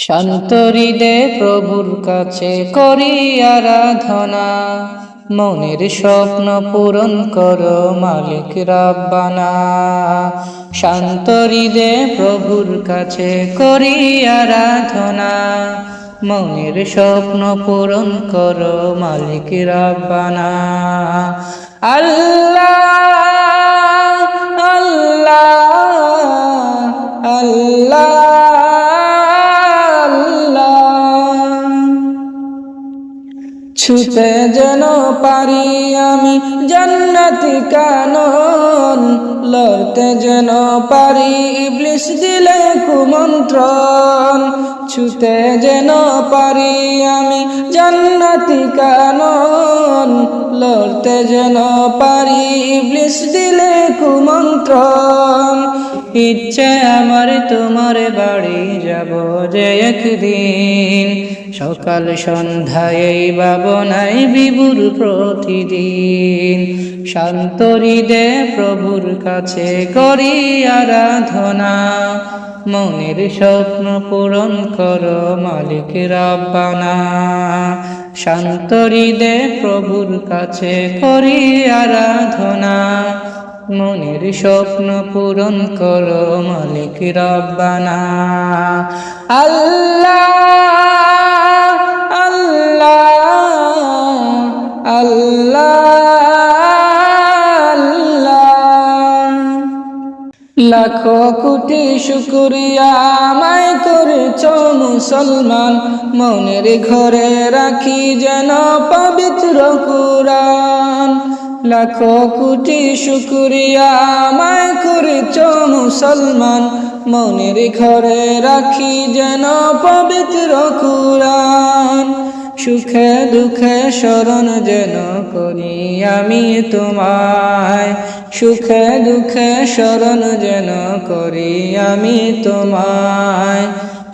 শান্তরিদে প্রভুর কাছে করি আরাধনা। মনের স্বপ্ন পূরণ করো মালিক রাব্বানা। শান্তরিদে প্রভুর কাছে করি আরাধনা। মনের স্বপ্ন পূরণ করো মালিক রাব্বানা। আল্লাহ ছুতে যেন পারি আমি জান্নাতি কানন, লড়তে যেন পারি ইবলিস দিলে কুমন্ত্রণ, ছুতে যেন পারি আমি জান্নাতি কানন, লড়তে যেন পারি ইবলিস দিলে কুমন্ত্রণ। ইচ্ছে আমার তোমার বাড়ি যাব যে একদিন। সকাল সন্ধ্যায় এই ভাবনাই বিভুর প্রতিদিন। শান্তরিদে প্রভুর কাছে করি আরাধনা। মনের স্বপ্ন পূরণ করো মালিক রাব্বানা। শান্তরিদে প্রভুর কাছে করি আরাধনা। মনের স্বপ্ন পূরণ করো মালিক রব্বানা। আল্লাহ আল্লাহ আল্লাহ। লাখো কোটি শুকুরিয়া আমায় করেছ মুসলমান। মনের ঘরে রাখি যেন পবিত্র কুরআন। লাখো কোটি শুকুরিয়া আমায় করেছ মুসলমান। মনের ঘরে রাখি যেন পবিত্র কুরআন। সুখে দুঃখে স্মরণ যেন করি আমি তোমায়। সুখে দুঃখে স্মরণ যেন করি আমি তোমায়।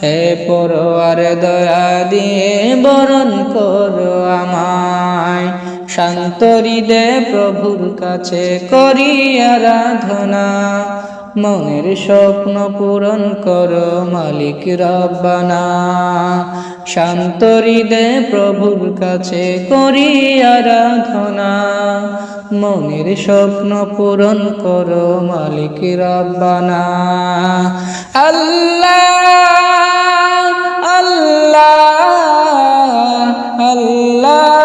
হে পরোয়ার দয়া দিয়ে বরণ করো। শান্ত হৃদে প্রভুর কাছে করি আরাধনা মনের স্বপ্ন পূরণ কর মালিক রব্বানা। শান্ত হৃদে প্রভুর কাছে করি আরাধনা মনের স্বপ্ন পূরণ কর মালিক রব্বানা। আল্লাহ আল্লাহ আল্লাহ।